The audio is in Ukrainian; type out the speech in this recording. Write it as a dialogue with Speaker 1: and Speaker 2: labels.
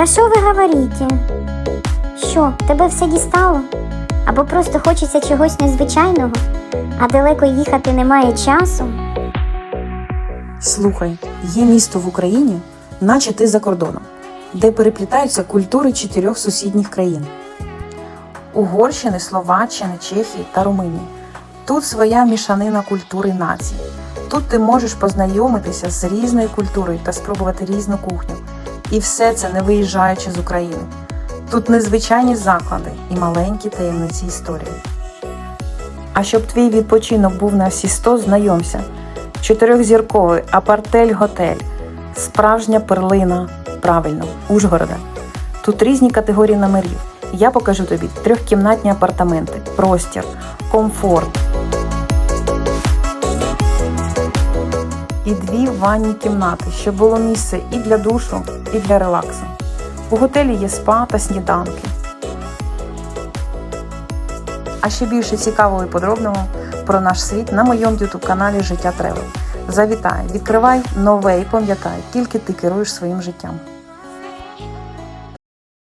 Speaker 1: Та що ви говорите? Що, тебе все дістало? Або просто хочеться чогось незвичайного, а далеко їхати немає часу?
Speaker 2: Слухай, є місто в Україні, наче ти за кордоном, де переплітаються культури чотирьох сусідніх країн: Угорщини, Словаччини, Чехії та Румунії. Тут своя мішанина культур і націй. Тут ти можеш познайомитися з різною культурою та спробувати різну кухню. І все це не виїжджаючи з України. Тут незвичайні заклади і маленькі таємниці історії. А щоб твій відпочинок був на всі 100, знайомся. Чотирьохзірковий апартель готель. Справжня перлина. Правильно, Ужгорода. Тут різні категорії номерів. Я покажу тобі трьохкімнатні апартаменти, простір, комфорт. І дві ванні кімнати, щоб було місце і для душу, і для релаксу. У готелі є спа та сніданки. А ще більше цікавого і подробного про наш світ на моєму youtube каналі Життя Тревел. Завітай, відкривай нове і пам'ятай, тільки ти керуєш своїм життям.